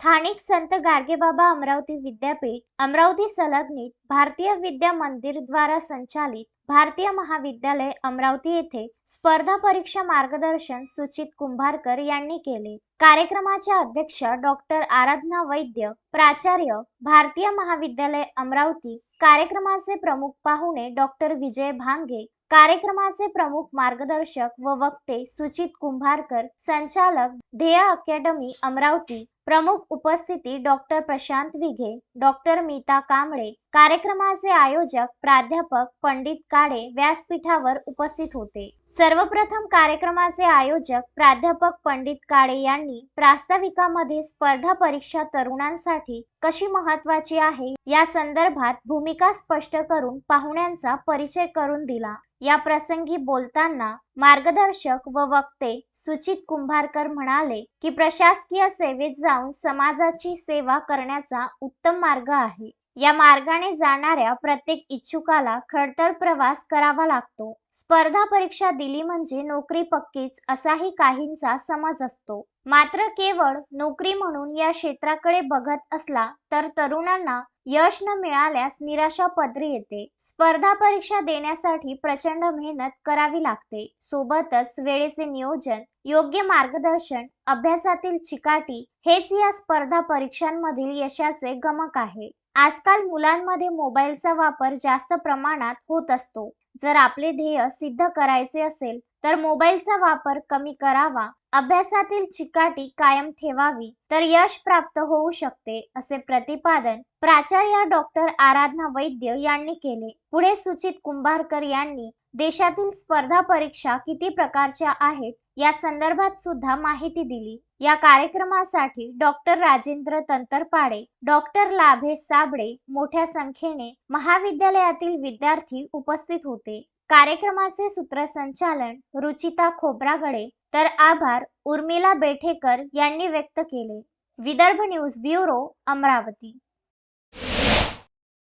स्थानिक संत गाडगेबाबा अमरावती विद्यापीठ अमरावती संलग्नित भारतीय विद्या मंदिर द्वारा संचालित भारतीय महाविद्यालय अमरावती येथे स्पर्धा परीक्षा मार्गदर्शन सुचित कुंभारकर यांनी केले. कार्यक्रमाच्या अध्यक्ष डॉक्टर आराधना वैद्य प्राचार्य भारतीय महाविद्यालय अमरावती कार्यक्रमाचे प्रमुख पाहुणे डॉक्टर विजय भांगे कार्यक्रमाचे प्रमुख मार्गदर्शक व वक्ते सुचित कुंभारकर संचालक ध्येय अकॅडमी अमरावती प्रमुख उपस्थिती डॉक्टर प्रशांत विघे डॉक्टर मीता कांबळे कार्यक्रमाचे आयोजक प्राध्यापक पंडित काळे व्यासपीठावर उपस्थित होते. सर्वप्रथम कार्यक्रमाचे आयोजक प्राध्यापक पंडित काळे यांनी प्रास्ताविकामध्ये स्पर्धा परीक्षा तरुणांसाठी कशी महत्वाची आहे? या संदर्भात भूमिका स्पष्ट करून पाहुण्यांचा परिचय करून दिला. या प्रसंगी बोलताना मार्गदर्शक व वक्ते सुचित कुंभारकर म्हणाले की प्रशासकीय सेवेत जाऊन समाजाची सेवा करण्याचा उत्तम मार्ग आहे. या मार्गाने जाणाऱ्या प्रत्येक इच्छुकाला खडतर प्रवास करावा लागतो. स्पर्धा परीक्षा दिली म्हणजे नोकरी पक्कीच असाही काहींचा समज असतो. मात्र केवळ नोकरी म्हणून या क्षेत्राकडे बघत असला तर तरुणांना यश न मिळाल्यास निराशा पदरी येते. स्पर्धा परीक्षा देण्यासाठी प्रचंड मेहनत करावी लागते. सोबतच वेळेचे नियोजन योग्य मार्गदर्शन अभ्यासातील चिकाटी हेच या स्पर्धा परीक्षांमधील यशाचे गमक आहे. आजकाल मुलांमध्ये मोबाईलचा वापर जास्त प्रमाणात होत असतो. जर आपले ध्येय सिद्ध करायचे असेल तर मोबाईलचा वापर कमी करावा अभ्यासातील चिकाटी कायम ठेवावी तर यश प्राप्त होऊ शकते असे प्रतिपादन प्राचार्य डॉक्टर आराधना वैद्य यांनी केले. पुढे सुचित कुंभारकर यांनी देशातील स्पर्धा परीक्षा किती प्रकारच्या आहेत या संदर्भात सुद्धा माहिती दिली. या कार्यक्रमासाठी डॉक्टर राजेंद्र तंतरपाडे डॉक्टर लाभेश साबळे मोठ्या संख्येने महाविद्यालयातील विद्यार्थी उपस्थित होते. कार्यक्रमाचे सूत्रसंचालन रुचिता खोब्रागडे तर आभार उर्मिला बेठेकर यांनी व्यक्त केले. Vidarbha news bureau Amravati.